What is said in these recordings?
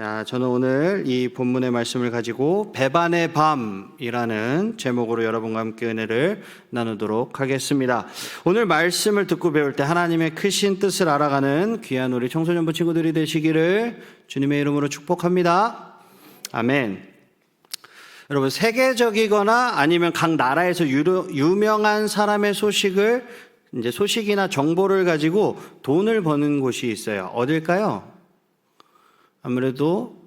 자, 저는 오늘 이 본문의 말씀을 가지고 배반의 밤이라는 제목으로 여러분과 함께 은혜를 나누도록 하겠습니다. 오늘 말씀을 듣고 배울 때 하나님의 크신 뜻을 알아가는 귀한 우리 청소년부 친구들이 되시기를 주님의 이름으로 축복합니다. 아멘. 여러분 세계적이거나 아니면 각 나라에서 유명한 사람의 소식을 이제 소식이나 정보를 가지고 돈을 버는 곳이 있어요. 어딜까요? 아무래도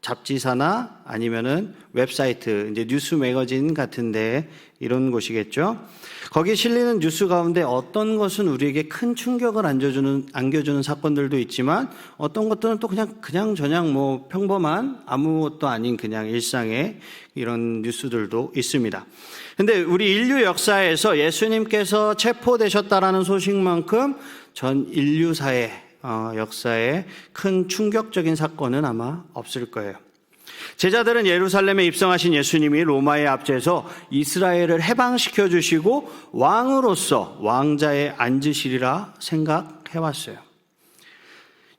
잡지사나 아니면은 웹사이트, 이제 뉴스 매거진 같은데 이런 곳이겠죠. 거기 실리는 뉴스 가운데 어떤 것은 우리에게 큰 충격을 안겨주는, 안겨주는 사건들도 있지만 어떤 것들은 또 그냥, 그냥 저냥 뭐 평범한 아무것도 아닌 그냥 일상의 이런 뉴스들도 있습니다. 근데 우리 인류 역사에서 예수님께서 체포되셨다라는 소식만큼 전 인류사의 어, 역사에 큰 충격적인 사건은 아마 없을 거예요. 제자들은 예루살렘에 입성하신 예수님이 로마의 압제에서 이스라엘을 해방시켜 주시고 왕으로서 왕자에 앉으시리라 생각해 왔어요.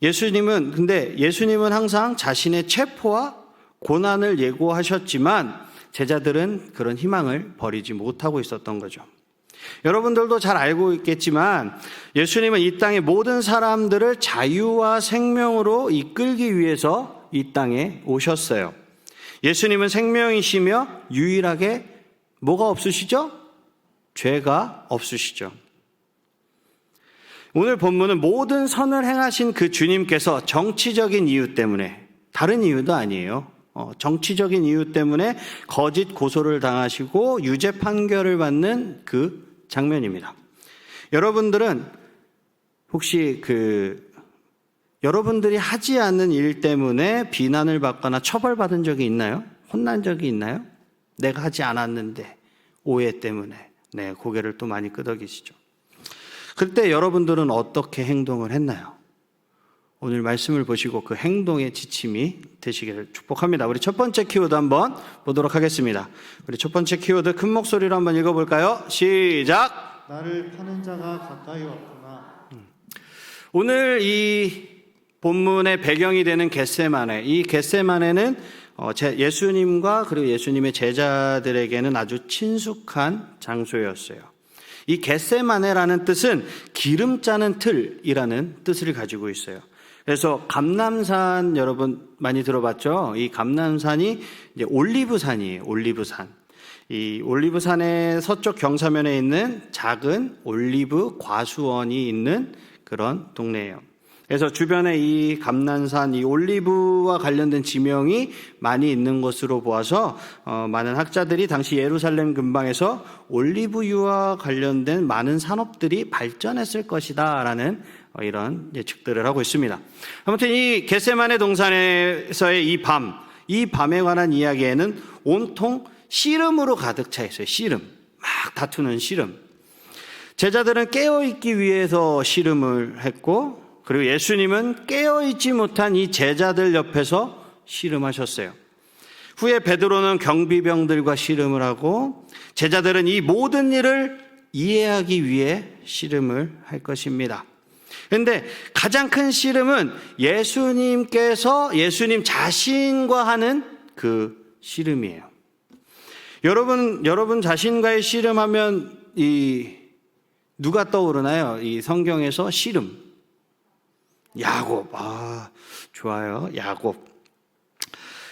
예수님은 근데 예수님은 항상 자신의 체포와 고난을 예고하셨지만 제자들은 그런 희망을 버리지 못하고 있었던 거죠. 여러분들도 잘 알고 있겠지만 예수님은 이 땅의 모든 사람들을 자유와 생명으로 이끌기 위해서 이 땅에 오셨어요. 예수님은 생명이시며 유일하게 뭐가 없으시죠? 죄가 없으시죠. 오늘 본문은 모든 선을 행하신 그 주님께서 정치적인 이유 때문에 다른 이유도 아니에요. 어, 정치적인 이유 때문에 거짓 고소를 당하시고 유죄 판결을 받는 그 장면입니다. 여러분들은 혹시 그 여러분들이 하지 않는 일 때문에 비난을 받거나 처벌받은 적이 있나요? 혼난 적이 있나요? 내가 하지 않았는데 오해 때문에 네 고개를 또 많이 끄덕이시죠. 그때 여러분들은 어떻게 행동을 했나요? 오늘 말씀을 보시고 그 행동의 지침이 되시기를 축복합니다. 우리 첫 번째 키워드 한번 보도록 하겠습니다. 우리 첫 번째 키워드 큰 목소리로 한번 읽어볼까요? 시작! 나를 파는 자가 가까이 왔구나. 오늘 이 본문의 배경이 되는 겟세마네. 이 겟세마네는 어, 제- 예수님과 그리고 예수님의 제자들에게는 아주 친숙한 장소였어요. 이 겟세마네라는 뜻은 기름 짜는 틀이라는 뜻을 가지고 있어요. 그래서 감남산 여러분 많이 들어봤죠? 이 감남산이 이제 올리브산이에요. 올리브산. 이 올리브산의 서쪽 경사면에 있는 작은 올리브 과수원이 있는 그런 동네예요. 그래서 주변에 이 감난산, 이 올리브와 관련된 지명이 많이 있는 것으로 보아서 어, 많은 학자들이 당시 예루살렘 근방에서 올리브유와 관련된 많은 산업들이 발전했을 것이다라는 어, 이런 예측들을 하고 있습니다. 아무튼 이 겟세만의 동산에서의 이 밤, 이 밤에 관한 이야기에는 온통 씨름으로 가득 차 있어요. 씨름. 막 다투는 씨름. 제자들은 깨어있기 위해서 씨름을 했고, 그리고 예수님은 깨어있지 못한 이 제자들 옆에서 씨름하셨어요. 후에 베드로는 경비병들과 씨름을 하고, 제자들은 이 모든 일을 이해하기 위해 씨름을 할 것입니다. 근데 가장 큰 씨름은 예수님께서 예수님 자신과 하는 그 씨름이에요. 여러분, 여러분 자신과의 씨름하면 이 누가 떠오르나요? 이 성경에서 씨름. 야곱. 아, 좋아요. 야곱.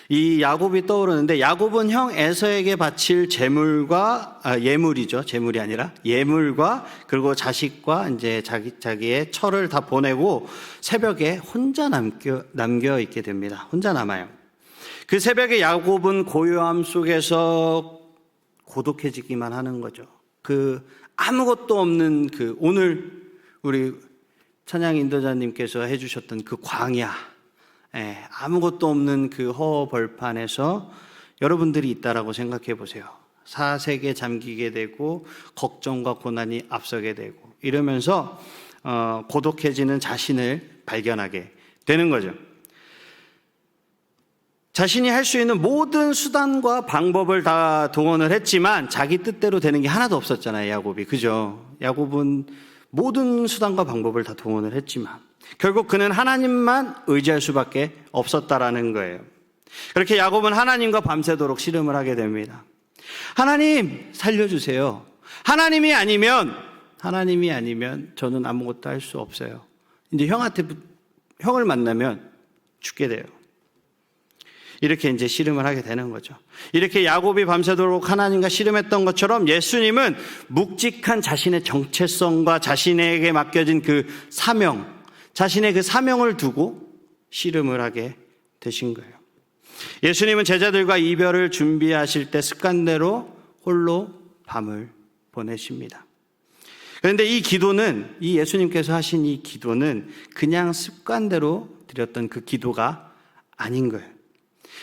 이 야곱이 떠오르는데 야곱은 형 에서에게 바칠 재물과 아, 예물이죠. 재물이 아니라 예물과 그리고 자식과 이제 자기 자기의 철을 다 보내고 새벽에 혼자 남겨 남겨 있게 됩니다. 혼자 남아요. 그 새벽에 야곱은 고요함 속에서 고독해지기만 하는 거죠. 그 아무것도 없는 그 오늘 우리 찬양 인도자님께서 해주셨던 그 광야, 예, 아무것도 없는 그 허벌판에서 여러분들이 있다라고 생각해 보세요. 사색에 잠기게 되고 걱정과 고난이 앞서게 되고 이러면서 어, 고독해지는 자신을 발견하게 되는 거죠. 자신이 할 수 있는 모든 수단과 방법을 다 동원을 했지만 자기 뜻대로 되는 게 하나도 없었잖아요, 야곱이. 그죠? 야곱은 모든 수단과 방법을 다 동원을 했지만 결국 그는 하나님만 의지할 수밖에 없었다라는 거예요. 그렇게 야곱은 하나님과 밤새도록 씨름을 하게 됩니다. 하나님 살려주세요. 하나님이 아니면 하나님이 아니면 저는 아무것도 할 수 없어요. 이제 형한테 형을 만나면 죽게 돼요. 이렇게 이제 씨름을 하게 되는 거죠. 이렇게 야곱이 밤새도록 하나님과 씨름했던 것처럼 예수님은 묵직한 자신의 정체성과 자신에게 맡겨진 그 사명, 자신의 그 사명을 두고 씨름을 하게 되신 거예요. 예수님은 제자들과 이별을 준비하실 때 습관대로 홀로 밤을 보내십니다. 그런데 이 기도는 이 예수님께서 하신 이 기도는 그냥 습관대로 드렸던 그 기도가 아닌 거예요.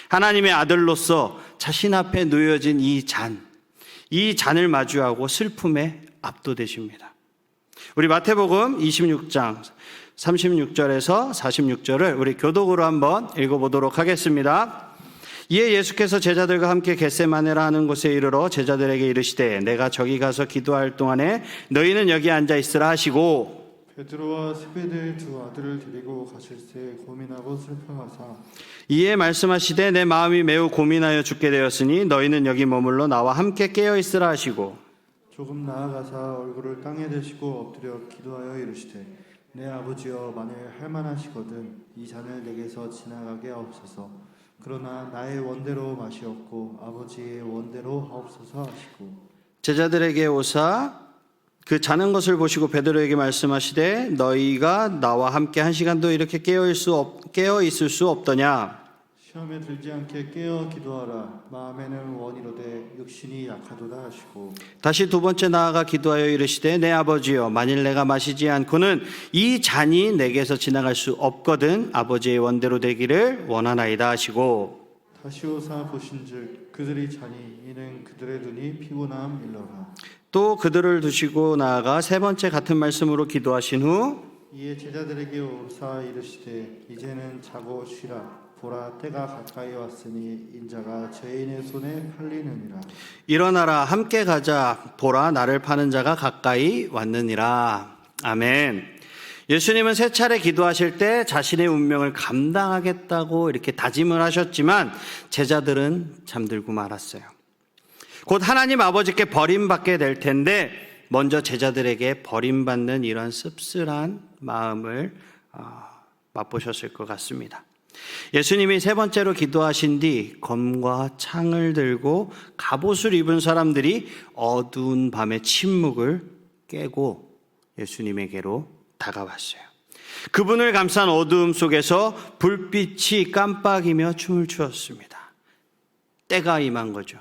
하나님의 아들로서 자신 앞에 놓여진 이 잔, 이 잔을 마주하고 슬픔에 압도되십니다. 우리 마태복음 26장 36절에서 46절을 우리 교독으로 한번 읽어보도록 하겠습니다. 이에 예수께서 제자들과 함께 겟세마네라 하는 곳에 이르러 제자들에게 이르시되 내가 저기 가서 기도할 동안에 너희는 여기 앉아 있으라 하시고 베드로와 세베대의 두 아들을 데리고 가실새 고민하고 슬퍼하사 이에 말씀하시되 내 마음이 매우 고민하여 죽게 되었으니 너희는 여기 머물러 나와 함께 깨어 있으라 하시고 조금 나아가사 얼굴을 땅에 대시고 엎드려 기도하여 이르시되 내 아버지여 만일 할만하시거든 이 잔을 내게서 지나가게 하옵소서. 그러나 나의 원대로 마시옵고 아버지의 원대로 하옵소서 하시고. 제자들에게 오사 그 자는 것을 보시고 베드로에게 말씀하시되 너희가 나와 함께 한 시간도 이렇게 깨어 있을 수 없, 깨어 있을 수 없더냐 시험에 들지 않게 깨어 기도하라. 마음에는 원이로되 육신이 약하도다 하시고. 다시 두 번째 나아가 기도하여 이르시되 내 아버지여 만일 내가 마시지 않고는 이 잔이 내게서 지나갈 수 없거든 아버지의 원대로 되기를 원하나이다 하시고. 다시 오사 보신즉 그들이 자니 이는 그들의 눈이 피곤함 일러라. 또 그들을 두시고 나아가 세 번째 같은 말씀으로 기도하신 후 이에 제자들에게 오사 이르시되 이제는 자고 쉬라. 보라 때가 가까이 왔으니 인자가 죄인의 손에 팔리느니라. 일어나라 함께 가자. 보라 나를 파는 자가 가까이 왔느니라. 아멘. 예수님은 세 차례 기도하실 때 자신의 운명을 감당하겠다고 이렇게 다짐을 하셨지만 제자들은 잠들고 말았어요. 곧 하나님 아버지께 버림받게 될 텐데 먼저 제자들에게 버림받는 이런 씁쓸한 마음을 아, 맛보셨을 것 같습니다. 예수님이 세 번째로 기도하신 뒤 검과 창을 들고 갑옷을 입은 사람들이 어두운 밤의 침묵을 깨고 예수님에게로 다가왔어요. 그분을 감싼 어두움 속에서 불빛이 깜빡이며 춤을 추었습니다. 때가 임한 거죠.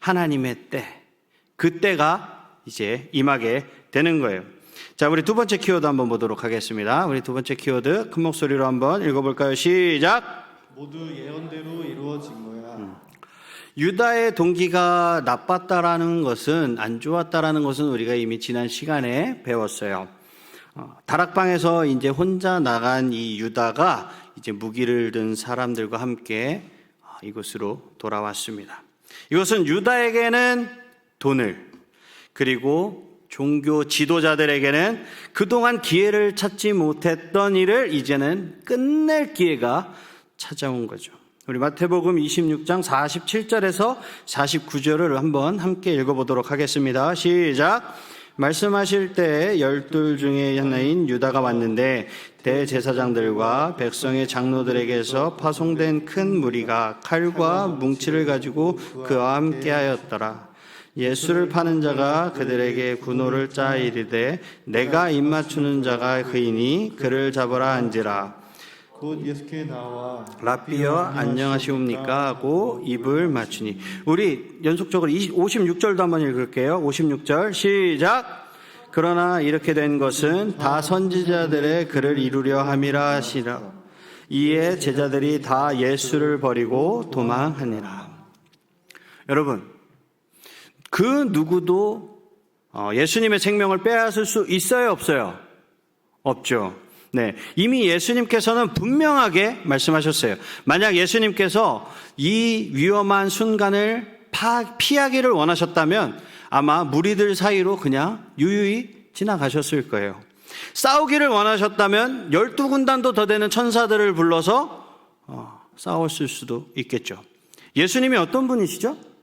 하나님의 때. 그 때가 이제 임하게 되는 거예요. 자, 우리 두 번째 키워드 한번 보도록 하겠습니다. 우리 두 번째 키워드 큰 목소리로 한번 읽어볼까요? 시작! 모두 예언대로 이루어진 거야 유다의 동기가 나빴다라는 것은 안 좋았다라는 것은 우리가 이미 지난 시간에 배웠어요. 어, 다락방에서 이제 혼자 나간 이 유다가 이제 무기를 든 사람들과 함께 어, 이곳으로 돌아왔습니다. 이것은 유다에게는 돈을 그리고 종교 지도자들에게는 그동안 기회를 찾지 못했던 일을 이제는 끝낼 기회가 찾아온 거죠. 우리 마태복음 26장 47절에서 49절을 한번 함께 읽어보도록 하겠습니다. 시작. 말씀하실 때 열둘 중에 하나인 유다가 왔는데 대제사장들과 백성의 장로들에게서 파송된 큰 무리가 칼과 뭉치를 가지고 그와 함께 하였더라. 예수를 파는 자가 그들에게 군호를 짜 이르되 내가 입맞추는 자가 그이니 그를 잡으라 한지라. 곧 예수께 나와 라비어 안녕하시옵니까 하고 입을 맞추니 우리 연속적으로 20, 56절도 한번 읽을게요. 56절 시작. 그러나 이렇게 된 것은 다 선지자들의 글을 이루려 함이라 하시라. 이에 제자들이 다 예수를 버리고 도망하니라. 여러분, 그 누구도 어, 예수님의 생명을 빼앗을 수 있어요, 없어요? 없죠. 네. 이미 예수님께서는 분명하게 말씀하셨어요. 만약 예수님께서 이 위험한 순간을 파, 피하기를 원하셨다면 아마 무리들 사이로 그냥 유유히 지나가셨을 거예요. 싸우기를 원하셨다면 열두 군단도 더 되는 천사들을 불러서 어, 싸웠을 수도 있겠죠. 예수님이 어떤 분이시죠?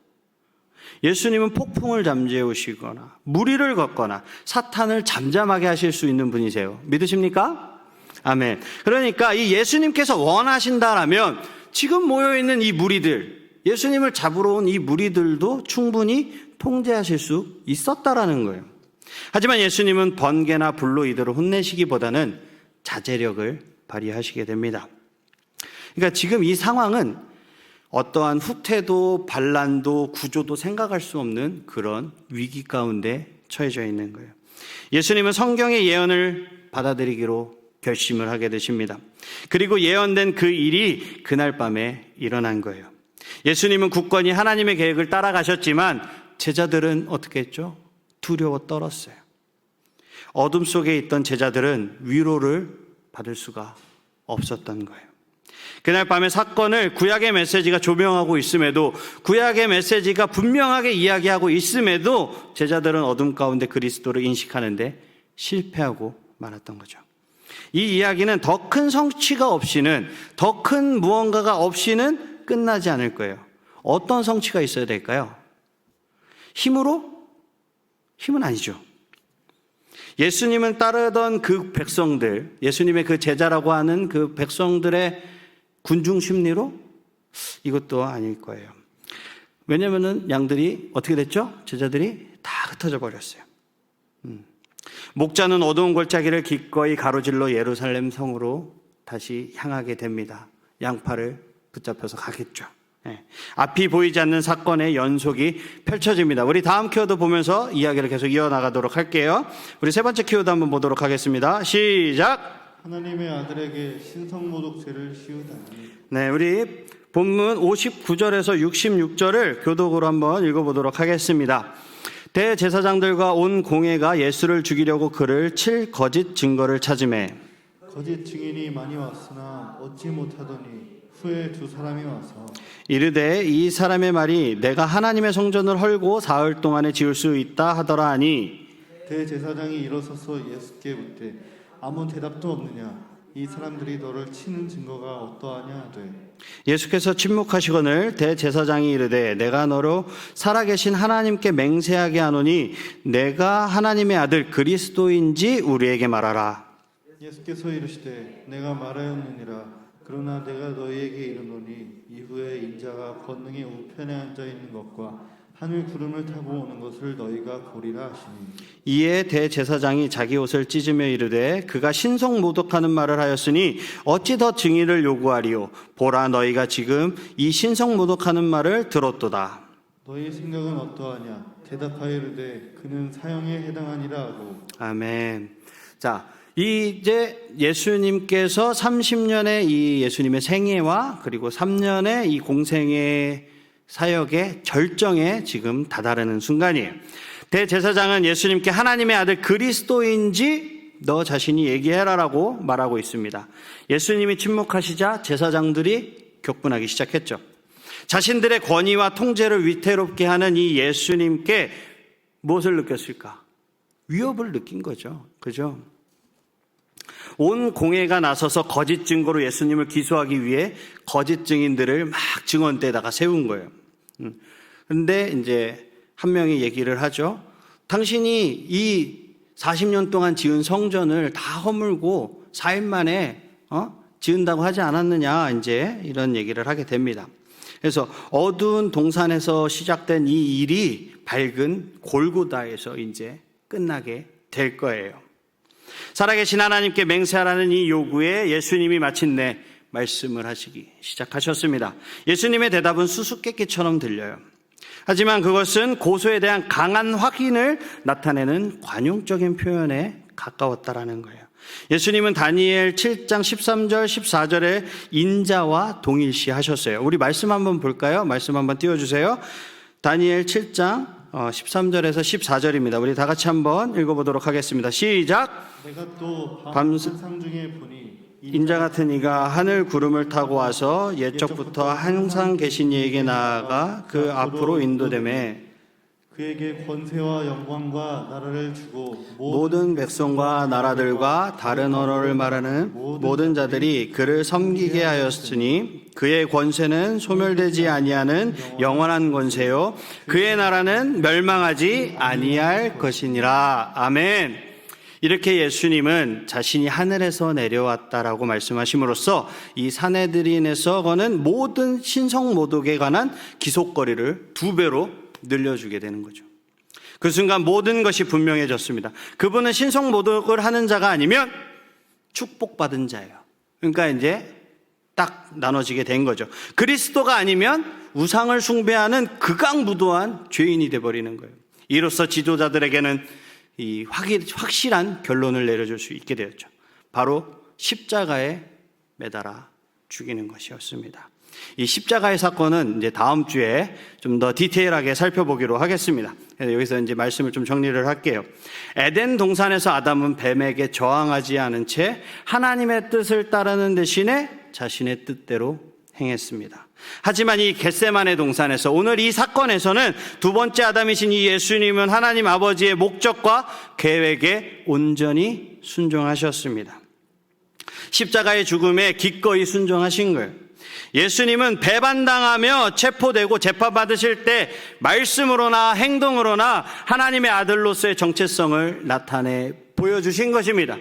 예수님은 폭풍을 잠재우시거나 무리를 걷거나 사탄을 잠잠하게 하실 수 있는 분이세요. 믿으십니까? 아멘. 그러니까 이 예수님께서 원하신다라면 지금 모여 있는 이 무리들, 예수님을 잡으러 온 이 무리들도 충분히 통제하실 수 있었다라는 거예요. 하지만 예수님은 번개나 불로 이들을 혼내시기보다는 자제력을 발휘하시게 됩니다. 그러니까 지금 이 상황은 어떠한 후퇴도 반란도 구조도 생각할 수 없는 그런 위기 가운데 처해져 있는 거예요. 예수님은 성경의 예언을 받아들이기로 결심을 하게 되십니다. 그리고 예언된 그 일이 그날 밤에 일어난 거예요. 예수님은 굳건히 하나님의 계획을 따라가셨지만 제자들은 어떻게 했죠? 두려워 떨었어요. 어둠 속에 있던 제자들은 위로를 받을 수가 없었던 거예요. 그날 밤의 사건을 구약의 메시지가 조명하고 있음에도 구약의 메시지가 분명하게 이야기하고 있음에도 제자들은 어둠 가운데 그리스도를 인식하는데 실패하고 말았던 거죠. 이 이야기는 더 큰 성취가 없이는 더 큰 무언가가 없이는 끝나지 않을 거예요. 어떤 성취가 있어야 될까요? 힘으로? 힘은 아니죠. 예수님은 따르던 그 백성들, 예수님의 그 제자라고 하는 그 백성들의 군중 심리로 이것도 아닐 거예요. 왜냐면은 양들이 어떻게 됐죠? 제자들이 다 흩어져 버렸어요. 음. 목자는 어두운 골짜기를 기꺼이 가로질러 예루살렘 성으로 다시 향하게 됩니다. 양파를 붙잡혀서 가겠죠. 예. 앞이 보이지 않는 사건의 연속이 펼쳐집니다. 우리 다음 키워드 보면서 이야기를 계속 이어나가도록 할게요. 우리 세 번째 키워드 한번 보도록 하겠습니다. 시작! 하나님의 아들에게 신성모독죄를 씌우다니 네, 우리 본문 59절에서 66절을 교독으로 한번 읽어보도록 하겠습니다. 대제사장들과 온 공회가 예수를 죽이려고 그를 칠 거짓 증거를 찾음에 거짓 증인이 많이 왔으나 얻지 못하더니 후에 두 사람이 와서 이르되 이 사람의 말이 내가 하나님의 성전을 헐고 사흘 동안에 지을 수 있다 하더라 하니 대제사장이 일어서서 예수께 묻되 아무 대답도 없느냐? 이 사람들이 너를 치는 증거가 어떠하냐? 돼. 예수께서 침묵하시거늘 대제사장이 이르되 내가 너로 살아계신 하나님께 맹세하게 하노니 내가 하나님의 아들 그리스도인지 우리에게 말하라. 예수께서 이르시되 내가 말하였느니라. 그러나 내가 너희에게 이르노니 이후에 인자가 권능의 우편에 앉아 있는 것과 하늘 구름을 타고 오는 것을 너희가 보리라 하시니. 이에 대제사장이 자기 옷을 찢으며 이르되 그가 신성 모독하는 말을 하였으니 어찌 더 증인을 요구하리요? 보라 너희가 지금 이 신성 모독하는 말을 들었도다. 너희 생각은 어떠하냐? 대답하여 이르되 그는 사형에 해당하니라 하고. 아멘. 자 이제 예수님께서 30년의 이 예수님의 생애와 그리고 3년의 이 공생의 사역의 절정에 지금 다다르는 순간이에요. 대제사장은 예수님께 하나님의 아들 그리스도인지 너 자신이 얘기해라라고 말하고 있습니다. 예수님이 침묵하시자 제사장들이 격분하기 시작했죠. 자신들의 권위와 통제를 위태롭게 하는 이 예수님께 무엇을 느꼈을까? 위협을 느낀 거죠. 그죠? 온 공회가 나서서 거짓 증거로 예수님을 기소하기 위해 거짓 증인들을 막 증언대에다가 세운 거예요. 음. 근데 이제 한 명이 얘기를 하죠. 당신이 이 40년 동안 지은 성전을 다 허물고 4일 만에 어? 지은다고 하지 않았느냐 이제 이런 얘기를 하게 됩니다. 그래서 어두운 동산에서 시작된 이 일이 밝은 골고다에서 이제 끝나게 될 거예요. 살아계신 하나님께 맹세하라는 이 요구에 예수님이 마침내 말씀을 하시기 시작하셨습니다. 예수님의 대답은 수수께끼처럼 들려요. 하지만 그것은 고소에 대한 강한 확인을 나타내는 관용적인 표현에 가까웠다라는 거예요. 예수님은 다니엘 7장 13절 14절에 인자와 동일시 하셨어요. 우리 말씀 한번 볼까요? 말씀 한번 띄워 주세요. 다니엘 7장 13절에서 14절입니다. 우리 다 같이 한번 읽어 보도록 하겠습니다. 시작. 내가 또 밤상 중에 보니 인자 같은 이가 하늘 구름을 타고 와서 옛적부터 항상 계신 이에게 나아가 그 앞으로 인도됨에 그에게 권세와 영광과 나라를 주고 모든 백성과 나라들과 다른 언어를 말하는 모든 자들이 그를 섬기게 하였으니 그의 권세는 소멸되지 아니하는 영원한 권세요 그의 나라는 멸망하지 아니할 것이니라 아멘. 이렇게 예수님은 자신이 하늘에서 내려왔다라고 말씀하심으로써 이 사내들인에서 거는 모든 신성 모독에 관한 기속거리를 두 배로 늘려주게 되는 거죠. 그 순간 모든 것이 분명해졌습니다. 그분은 신성 모독을 하는 자가 아니면 축복받은 자예요. 그러니까 이제 딱 나눠지게 된 거죠. 그리스도가 아니면 우상을 숭배하는 극악무도한 죄인이 돼 버리는 거예요. 이로써 지도자들에게는 이 확- 확실한 결론을 내려줄 수 있게 되었죠. 바로 십자가에 매달아 죽이는 것이었습니다. 이 십자가의 사건은 이제 다음 주에 좀 더 디테일하게 살펴보기로 하겠습니다. 여기서 이제 말씀을 좀 정리를 할게요. 에덴 동산에서 아담은 뱀에게 저항하지 않은 채 하나님의 뜻을 따르는 대신에 자신의 뜻대로 행했습니다. 하지만 이 겟세만의 동산에서 오늘 이 사건에서는 두 번째 아담이신 이 예수님은 하나님 아버지의 목적과 계획에 온전히 순종하셨습니다. 십자가의 죽음에 기꺼이 순종하신 거예요. 예수님은 배반당하며 체포되고 재판받으실 때 말씀으로나 행동으로나 하나님의 아들로서의 정체성을 나타내 보여주신 것입니다.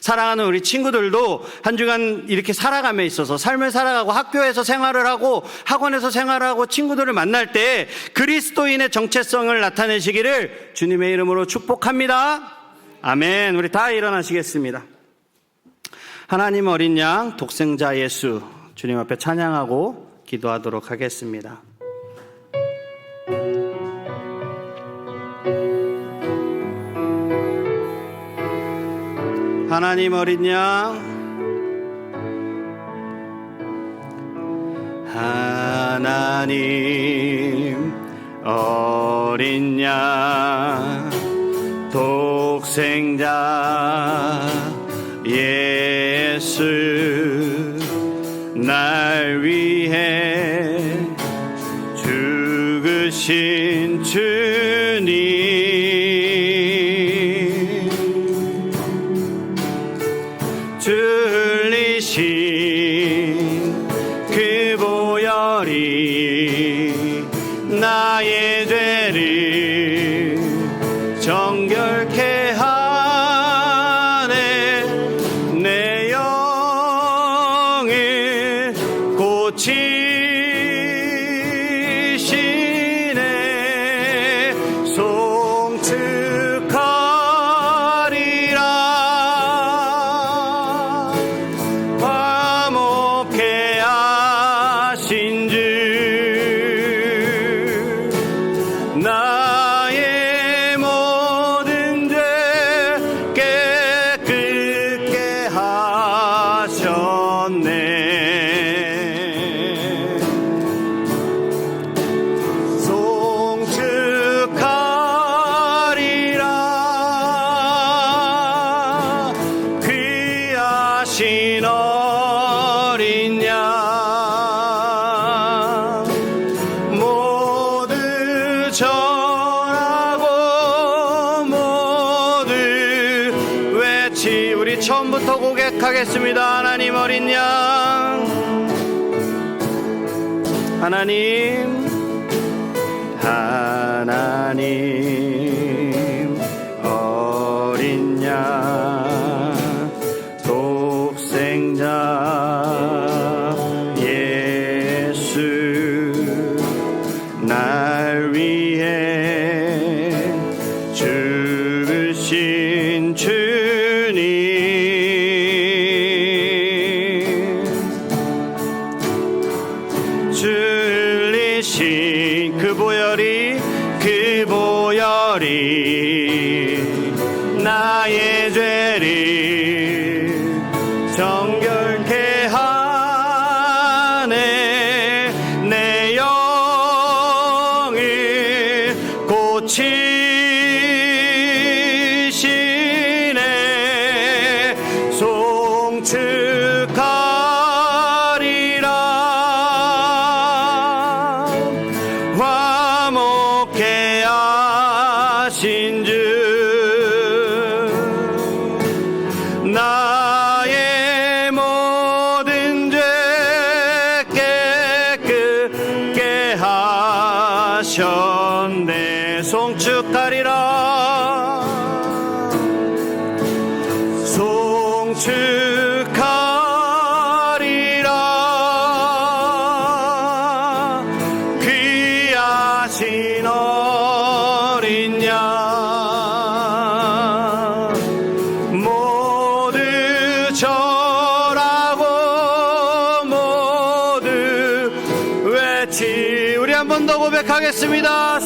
사랑하는 우리 친구들도 한 주간 이렇게 살아감에 있어서 삶을 살아가고 학교에서 생활을 하고 학원에서 생활하고 친구들을 만날 때 그리스도인의 정체성을 나타내시기를 주님의 이름으로 축복합니다. 아멘. 우리 다 일어나시겠습니다. 하나님 어린 양 독생자 예수 주님 앞에 찬양하고 기도하도록 하겠습니다. 하나님 어린 양. 하나님 어린 양 독생자 줄리신 그 보혈이 어 고백하겠습니다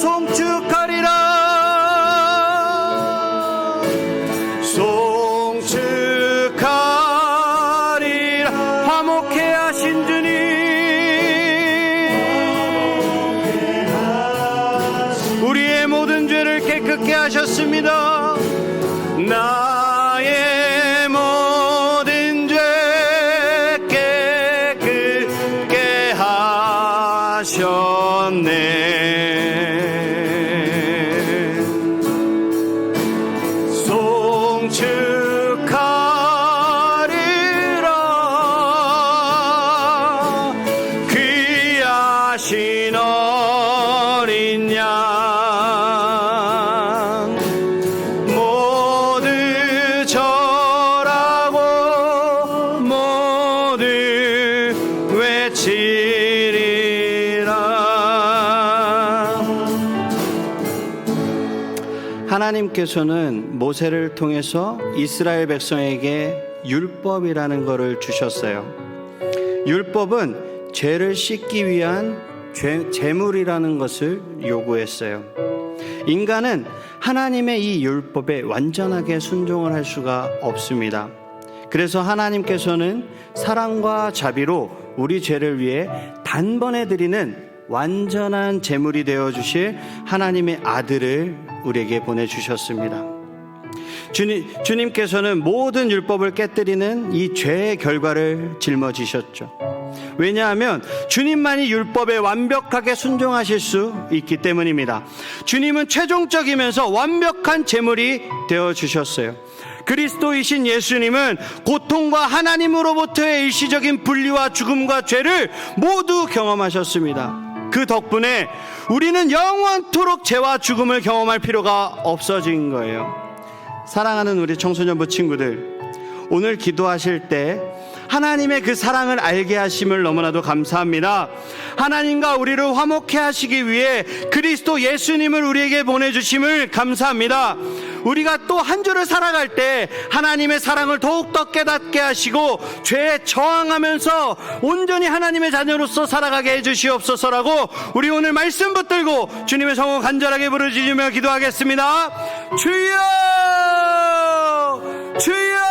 하나님께서는 모세를 통해서 이스라엘 백성에게 율법이라는 것을 주셨어요. 율법은 죄를 씻기 위한 죄, 제물이라는 것을 요구했어요. 인간은 하나님의 이 율법에 완전하게 순종을 할 수가 없습니다. 그래서 하나님께서는 사랑과 자비로 우리 죄를 위해 단번에 드리는 완전한 제물이 되어 주실 하나님의 아들을 우리에게 보내 주셨습니다. 주님, 주님께서는 모든 율법을 깨뜨리는 이 죄의 결과를 짊어지셨죠. 왜냐하면 주님만이 율법에 완벽하게 순종하실 수 있기 때문입니다. 주님은 최종적이면서 완벽한 제물이 되어 주셨어요. 그리스도이신 예수님은 고통과 하나님으로부터의 일시적인 분리와 죽음과 죄를 모두 경험하셨습니다. 그 덕분에 우리는 영원토록 죄와 죽음을 경험할 필요가 없어진 거예요. 사랑하는 우리 청소년부 친구들, 오늘 기도하실 때 하나님의 그 사랑을 알게 하심을 너무나도 감사합니다. 하나님과 우리를 화목해 하시기 위해 그리스도 예수님을 우리에게 보내주심을 감사합니다. 우리가 또 한 주를 살아갈 때 하나님의 사랑을 더욱더 깨닫게 하시고 죄에 저항하면서 온전히 하나님의 자녀로서 살아가게 해주시옵소서라고 우리 오늘 말씀 붙들고 주님의 성을 간절하게 부르짖으며 기도하겠습니다. 주여! 주여!